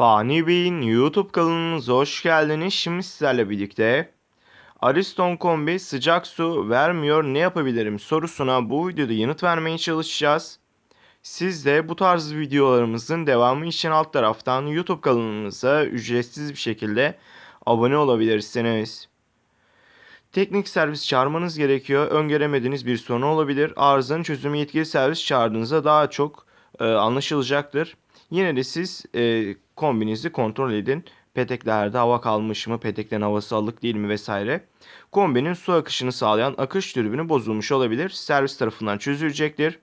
Fani Bey'in YouTube kanalımıza hoş geldiniz. Şimdi sizlerle birlikte Ariston Kombi sıcak su vermiyor ne yapabilirim sorusuna bu videoda yanıt vermeye çalışacağız. Siz de bu tarz videolarımızın devamı için alt taraftan YouTube kanalımıza ücretsiz bir şekilde abone olabilirsiniz. Teknik servis çağırmanız gerekiyor. Öngöremediğiniz bir sorun olabilir. Arızanın çözümü yetkili servis çağırdığınızda daha çok e, anlaşılacaktır. Yine de siz e, kombinizi kontrol edin. Peteklerde hava kalmış mı, peteklerin havası alık değil mi vesaire. Kombinin su akışını sağlayan akış türbünü bozulmuş olabilir. Servis tarafından çözülecektir.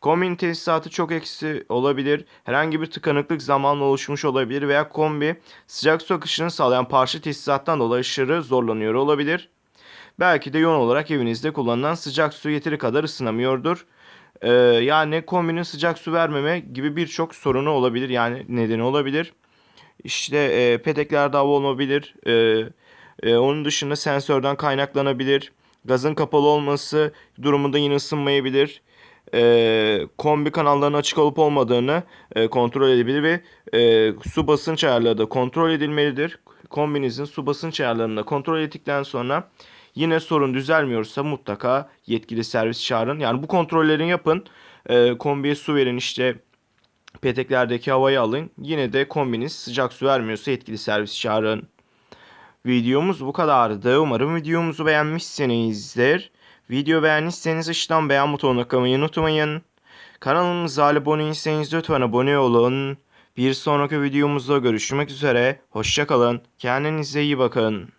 Kombinin tesisatı çok eksi olabilir. Herhangi bir tıkanıklık zamanla oluşmuş olabilir veya kombi sıcak su akışını sağlayan parça tesisattan dolayı aşırı zorlanıyor olabilir. Belki de yoğun olarak evinizde kullanılan sıcak su yeteri kadar ısınamıyordur. Ee, yani kombinin sıcak su vermeme gibi birçok sorunu olabilir. Yani nedeni olabilir. İşte e, peteklerde hava olabilir. E, e, onun dışında sensörden kaynaklanabilir. Gazın kapalı olması durumunda yine ısınmayabilir. E, kombi kanallarının açık olup olmadığını e, kontrol edebilir ve e, su basınç ayarları da kontrol edilmelidir. Kombinizin su basınç ayarlarını da kontrol ettikten sonra yine sorun düzelmiyorsa mutlaka yetkili servis çağırın. Yani bu kontrollerini yapın. E, kombiye su verin işte peteklerdeki havayı alın. Yine de kombiniz sıcak su vermiyorsa yetkili servis çağırın. Videomuz bu kadardı. Umarım videomuzu beğenmişsinizdir. Video beğendiyseniz aşağıdan beğen butonuna tıklamayı unutmayın. Kanalımıza abone değilseniz lütfen abone olun. Bir sonraki videomuzda görüşmek üzere. Hoşçakalın. Kendinize iyi bakın.